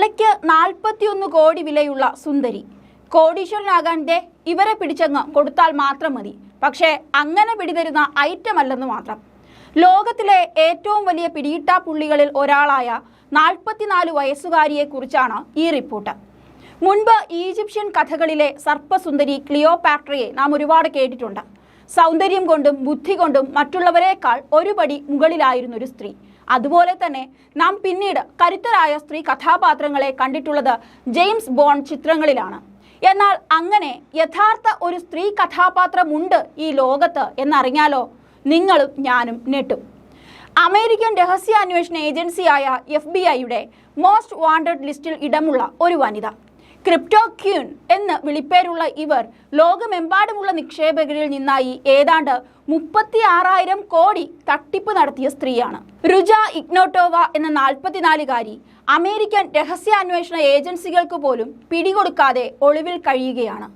തലയ്ക്ക് നാൽപ്പത്തിയൊന്ന് കോടി വിലയുള്ള സുന്ദരി. കോടീശ്വരനാകാന്റെ ഇവരെ പിടിച്ചങ്ങ് കൊടുത്താൽ മാത്രം മതി. പക്ഷേ അങ്ങനെ പിടിതരുന്ന ഐറ്റം അല്ലെന്ന് മാത്രം. ലോകത്തിലെ ഏറ്റവും വലിയ പിടിയിട്ടാ പുള്ളികളിൽ ഒരാളായ നാൽപ്പത്തിനാല് വയസ്സുകാരിയെക്കുറിച്ചാണ് ഈ റിപ്പോർട്ട്. മുൻപ് ഈജിപ്ഷ്യൻ കഥകളിലെ സർപ്പസുന്ദരി ക്ലിയോപാട്രയെ നാം ഒരുപാട് കേട്ടിട്ടുണ്ട്. സൗന്ദര്യം കൊണ്ടും ബുദ്ധി കൊണ്ടും മറ്റുള്ളവരെക്കാൾ ഒരുപടി മുകളിലായിരുന്നൊരു സ്ത്രീ. അതുപോലെ തന്നെ നാം പിന്നീട് കരുത്തരായ സ്ത്രീ കഥാപാത്രങ്ങളെ കണ്ടിട്ടുള്ളത് ജെയിംസ് ബോൺ ചിത്രങ്ങളിലാണ്. എന്നാൽ അങ്ങനെ യഥാർത്ഥ ഒരു സ്ത്രീ കഥാപാത്രമുണ്ട് ഈ ലോകത്ത് എന്നറിഞ്ഞാലോ? നിങ്ങളും ഞാനും നെട്ടും അമേരിക്കൻ രഹസ്യാന്വേഷണ ഏജൻസിയായ എഫ് ബി ഐയുടെ മോസ്റ്റ് വാണ്ടഡ് ലിസ്റ്റിൽ ഇടമുള്ള ഒരു വനിത. ക്രിപ്റ്റോ ക്യൂൻ എന്ന് വിളിപ്പേരുള്ള ഇവർ ലോകമെമ്പാടുമുള്ള നിക്ഷേപകരിൽ നിന്നായി ഏതാണ്ട് മുപ്പത്തി ആറായിരം കോടി തട്ടിപ്പ് നടത്തിയ സ്ത്രീയാണ്. രുജ ഇഗ്നോട്ടോവ എന്ന നാൽപ്പത്തിനാലുകാരി അമേരിക്കൻ രഹസ്യാന്വേഷണ ഏജൻസികൾക്ക് പോലും പിടികൊടുക്കാതെ ഒളിവിൽ കഴിയുകയാണ്.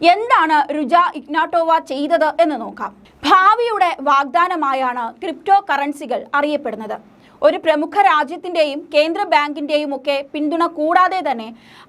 എന്താണ് രുജ ഇഗ്നാട്ടോവ ചെയ്തത് എന്ന് നോക്കാം. ഭാവിയുടെ വാഗ്ദാനമായാണ് ക്രിപ്റ്റോ കറൻസികൾ അറിയപ്പെടുന്നത്. ഒരു പ്രമുഖ രാജ്യത്തിന്റെയും കേന്ദ്ര ബാങ്കിന്റെയും ഒക്കെ പിന്തുണ കൂടാതെ തന്നെ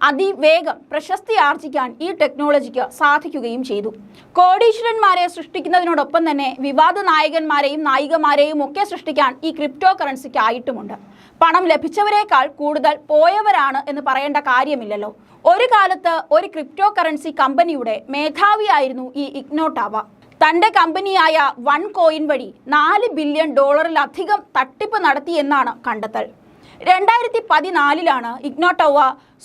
അതിവേഗം പ്രശസ്തി ആർജിക്കാൻ ഈ ടെക്നോളജിക്ക് സാധിക്കുകയും ചെയ്തു. കോടീശ്വരന്മാരെ സൃഷ്ടിക്കുന്നതിനോടൊപ്പം തന്നെ വിവാദ നായകന്മാരെയും നായികമാരെയും ഒക്കെ സൃഷ്ടിക്കാൻ ഈ ക്രിപ്റ്റോ കറൻസിക്ക് ആയിട്ടുമുണ്ട് പണം ലഭിച്ചവരെക്കാൾ കൂടുതൽ പോയവരാണ് എന്ന് പറയേണ്ട കാര്യമില്ലല്ലോ. ഒരു കാലത്ത് ഒരു ക്രിപ്റ്റോ കറൻസി കമ്പനിയുടെ മേധാവിയായിരുന്നു ഈ ഇഗ്നോട്ടാവ. തന്റെ കമ്പനിയായ വൺ കോയിൻ വഴി നാല് ബില്യൺ ഡോളറിലധികം തട്ടിപ്പ് നടത്തിയെന്നാണ് കണ്ടെത്തൽ. രണ്ടായിരത്തി പതിനാലിലാണ് ഇഗ്നോട്ടോവ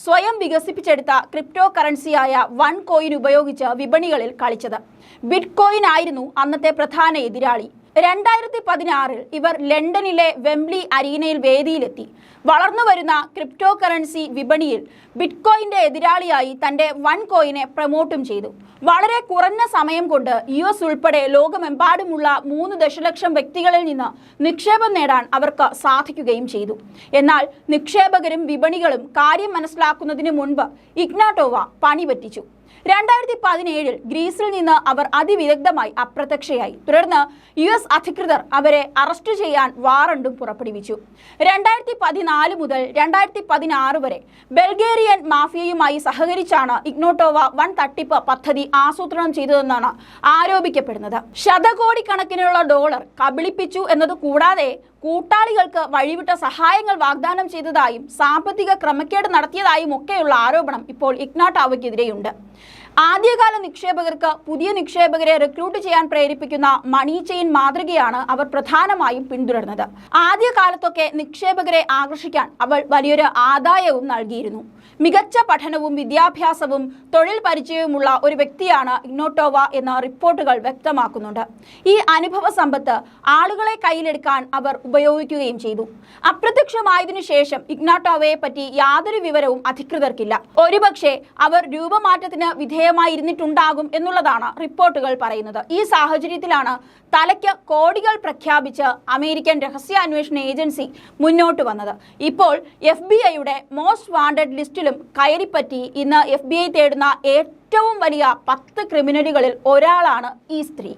സ്വയം വികസിപ്പിച്ചെടുത്ത ക്രിപ്റ്റോ കറൻസിയായ വൺ കോയിൻ ഉപയോഗിച്ച് വിപണികളിൽ കളിച്ചത്. ബിറ്റ് കോയിൻ ആയിരുന്നു അന്നത്തെ പ്രധാന എതിരാളി. രണ്ടായിരത്തി പതിനാറിൽ ഇവർ ലണ്ടനിലെ വെംബ്ലി അരീനയിൽ വേദിയിലെത്തി. വളർന്നു വരുന്ന ക്രിപ്റ്റോ കറൻസി വിപണിയിൽ ബിറ്റ്കോയിന്റെ എതിരാളിയായി തന്റെ വൺ കോയിനെ പ്രൊമോട്ടും ചെയ്തു. വളരെ കുറഞ്ഞ സമയം കൊണ്ട് യു എസ് ഉൾപ്പെടെ ലോകമെമ്പാടുമുള്ള മൂന്ന് ദശലക്ഷം വ്യക്തികളിൽ നിന്ന് നിക്ഷേപം നേടാൻ അവർക്ക് സാധിക്കുകയും ചെയ്തു. എന്നാൽ നിക്ഷേപകരും വിപണികളും കാര്യം മനസ്സിലാക്കുന്നതിന് മുൻപ് ഇഗ്നാട്ടോവ പണി പറ്റിച്ചു. രണ്ടായിരത്തി പതിനേഴിൽ ഗ്രീസിൽ നിന്ന് അവർ അതിവിദഗ്ധമായി അപ്രത്യക്ഷയായി. തുടർന്ന് യു എസ് അധികൃതർ അവരെ അറസ്റ്റ് ചെയ്യാൻ വാറണ്ടും പുറപ്പെടുവിച്ചു. രണ്ടായിരത്തി പതിനാല് മുതൽ രണ്ടായിരത്തി പതിനാറ് വരെ ബൾഗേറിയൻ മാഫിയയുമായി സഹകരിച്ചാണ് ഇഗ്നോട്ടോവ വൻ തട്ടിപ്പ് പദ്ധതി ആസൂത്രണം ചെയ്തതെന്നാണ് ആരോപിക്കപ്പെടുന്നത്. ശതകോടിക്കണക്കിനുള്ള ഡോളർ കബളിപ്പിച്ചു എന്നത് കൂടാതെ കൂട്ടാളികൾക്ക് വഴിവിട്ട സഹായങ്ങൾ വാഗ്ദാനം ചെയ്തതായും സാമ്പത്തിക ക്രമക്കേട് നടത്തിയതായും ഒക്കെയുള്ള ആരോപണം ഇപ്പോൾ ഇഗ്നാട്ടാവയ്ക്കെതിരെയുണ്ട്. ആദ്യകാല നിക്ഷേപകർക്ക് പുതിയ നിക്ഷേപകരെ റിക്രൂട്ട് ചെയ്യാൻ പ്രേരിപ്പിക്കുന്ന മണി ചെയിൻ മാതൃകയാണ് അവർ പ്രധാനമായും പിന്തുടർന്നത് ആദ്യകാലത്തൊക്കെ നിക്ഷേപകരെ ആകർഷിക്കാൻ അവൾ വലിയൊരു ആദായവും നൽകിയിരുന്നു. മികച്ച പഠനവും വിദ്യാഭ്യാസവും തൊഴിൽ പരിചയവുമുള്ള ഒരു വ്യക്തിയാണ് ഇഗ്നോട്ടോവ എന്ന റിപ്പോർട്ടുകൾ വ്യക്തമാക്കുന്നുണ്ട്. ഈ അനുഭവ സമ്പത്ത് ആളുകളെ കയ്യിലെടുക്കാൻ അവർ ഉപയോഗിക്കുകയും ചെയ്തു. അപ്രത്യക്ഷമായതിനു ശേഷം ഇഗ്നോട്ടോവയെ പറ്റി യാതൊരു വിവരവും അധികൃതർക്കില്ല. ഒരുപക്ഷെ അവർ രൂപമാറ്റത്തിന് വിധേയമായിരുന്നിട്ടുണ്ടാകും എന്നുള്ളതാണ് റിപ്പോർട്ടുകൾ പറയുന്നത്. ഈ സാഹചര്യത്തിലാണ് തലയ്ക്ക് കോടികൾ പ്രഖ്യാപിച്ച് അമേരിക്കൻ രഹസ്യാന്വേഷണ ഏജൻസി മുന്നോട്ട് വന്നത്. ഇപ്പോൾ എഫ് ബി ഐയുടെ മോസ്റ്റ് വാണ്ടഡ് ലിസ്റ്റിലും കയറിപ്പറ്റി ഇന്ന് എഫ് ബി ഐ തേടുന്ന ഏറ്റവും വലിയ പത്ത് ക്രിമിനലുകളിൽ ഒരാളാണ് ഈ സ്ത്രീ.